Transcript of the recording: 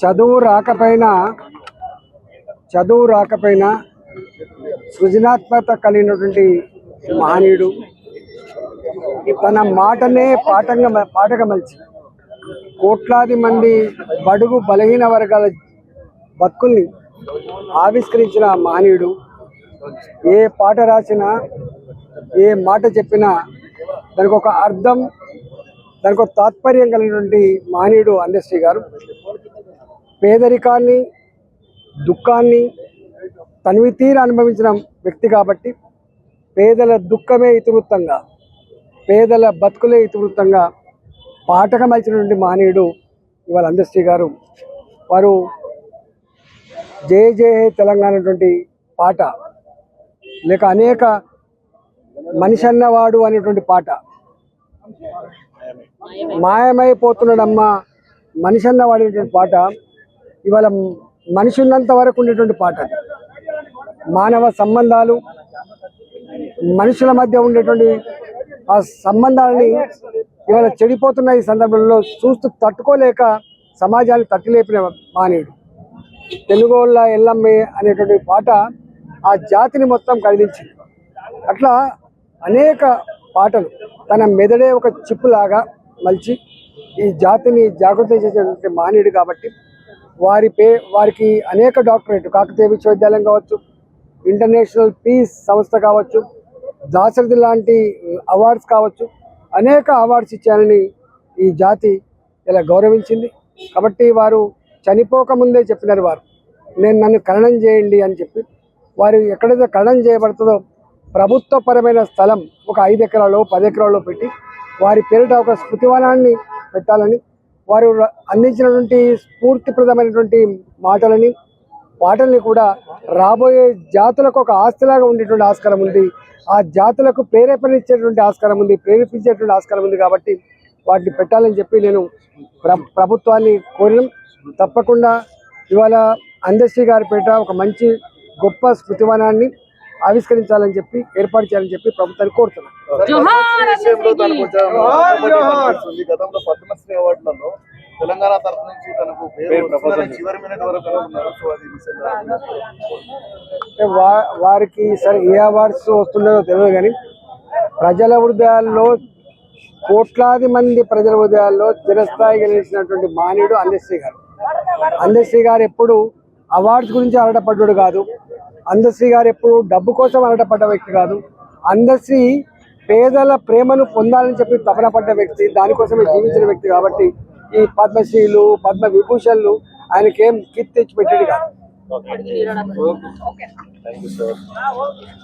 చదువు రాకపోయినా చదువు రాకపోయినా సృజనాత్మకత కలిగినటువంటి మహనీయుడు. తన మాటనే పాఠంగా పాటగా మలిచి కోట్లాది మంది బడుగు బలహీన వర్గాల బతుకుల్ని ఆవిష్కరించిన మహనీయుడు. ఏ పాట రాసినా ఏ మాట చెప్పినా దానికి ఒక అర్థం దానికి ఒక తాత్పర్యం కలిగినటువంటి మహనీయుడు అందశ్రీ గారు. పేదరికాన్ని దుఃఖాన్ని తనివి తీర అనుభవించిన వ్యక్తి కాబట్టి పేదల దుఃఖమే ఇతివృత్తంగా పేదల బతుకులే ఇతివృత్తంగా పాఠకమలిచినటువంటి మహనీయుడు ఇవాళ అందశ్రీ గారు. వారు జయ జయ తెలంగాణ అటువంటి పాట లేక అనేక మనిషి అన్నవాడు అనేటువంటి పాట మాయమైపోతున్నాడమ్మా. మనిషి అన్నవాడు వాడేటువంటి పాట ఇవాళ మనిషి ఉన్నంత వరకు ఉండేటువంటి పాట. మానవ సంబంధాలు మనుషుల మధ్య ఉండేటువంటి ఆ సంబంధాలని ఇవాళ చెడిపోతున్న ఈ సందర్భంలో చూస్తూ తట్టుకోలేక సమాజాన్ని తట్టులేపిన మానేడు. తెలుగోళ్ళ ఎల్లమ్మే అనేటువంటి పాట ఆ జాతిని మొత్తం కదిలించింది. అట్లా అనేక పాటలు తన మెదడే ఒక చిప్పులాగా మలిచి ఈ జాతిని జాగృతం చేసేటువంటి మానేడు కాబట్టి వారి పే వారికి అనేక డాక్టరేట్ కాకతీయ విశ్వవిద్యాలయం కావచ్చు ఇంటర్నేషనల్ పీస్ సంస్థ కావచ్చు దాశరథి లాంటి అవార్డ్స్ కావచ్చు అనేక అవార్డ్స్ ఇచ్చారని ఈ జాతి ఇలా గౌరవించింది. కాబట్టి వారు చనిపోకముందే చెప్పినారు వారు నేను నన్ను ఖననం చేయండి అని చెప్పి. వారు ఎక్కడైతే ఖననం చేయబడుతుందో ప్రభుత్వపరమైన స్థలం ఒక ఐదు ఎకరాలు పది ఎకరాల్లో పెట్టి వారి పేరిట ఒక స్మృతివనాన్ని పెట్టాలని వారు అందించినటువంటి స్ఫూర్తిప్రదమైనటువంటి మాటలని పాటల్ని కూడా రాబోయే జాతులకు ఒక ఆస్తిలాగా ఉండేటువంటి ఆస్కారం ఉంది. ఆ జాతులకు ప్రేరేపణించేటువంటి ఆస్కారం ఉంది ప్రేరేపించేటువంటి ఆస్కారం ఉంది కాబట్టి వాటిని పెట్టాలని చెప్పి నేను ప్రభుత్వాన్ని కోరిన. తప్పకుండా ఇవాళ అందశ్రీ గారి పేట ఒక మంచి గొప్ప స్మృతివనాన్ని ఆవిష్కరించాలని చెప్పి ఏర్పాటు చేయాలని చెప్పి ప్రభుత్వాన్ని కోరుతున్నాను. గతంలో పద్మశ్రీ అవార్డులలో తెలంగాణ తరఫు నుంచి తనకు చివరి మినిట్ వరకు సరే ఏ అవార్డ్స్ వస్తుండదో తెలియదు కానీ ప్రజల హృదయాల్లో కోట్లాది మంది ప్రజల హృదయాల్లో చిరస్థాయి గెలిచినటువంటి మానవుడు అందశ్రీ గారు. అందశ్రీ గారు ఎప్పుడు అవార్డ్స్ గురించి అరటపడ్డాడు కాదు. అందశ్రీ గారు ఎప్పుడు డబ్బు కోసం అరటపడ్డ వ్యక్తి కాదు. అందశ్రీ పేదల ప్రేమను పొందాలని చెప్పి తపన పడ్డ వ్యక్తి దానికోసమే జీవించిన వ్యక్తి కాబట్టి ఈ పద్మశ్రీలు పద్మ విభూషణలు ఆయనకేం కీర్తి తెచ్చి పెట్టాడు కాదు ఓకే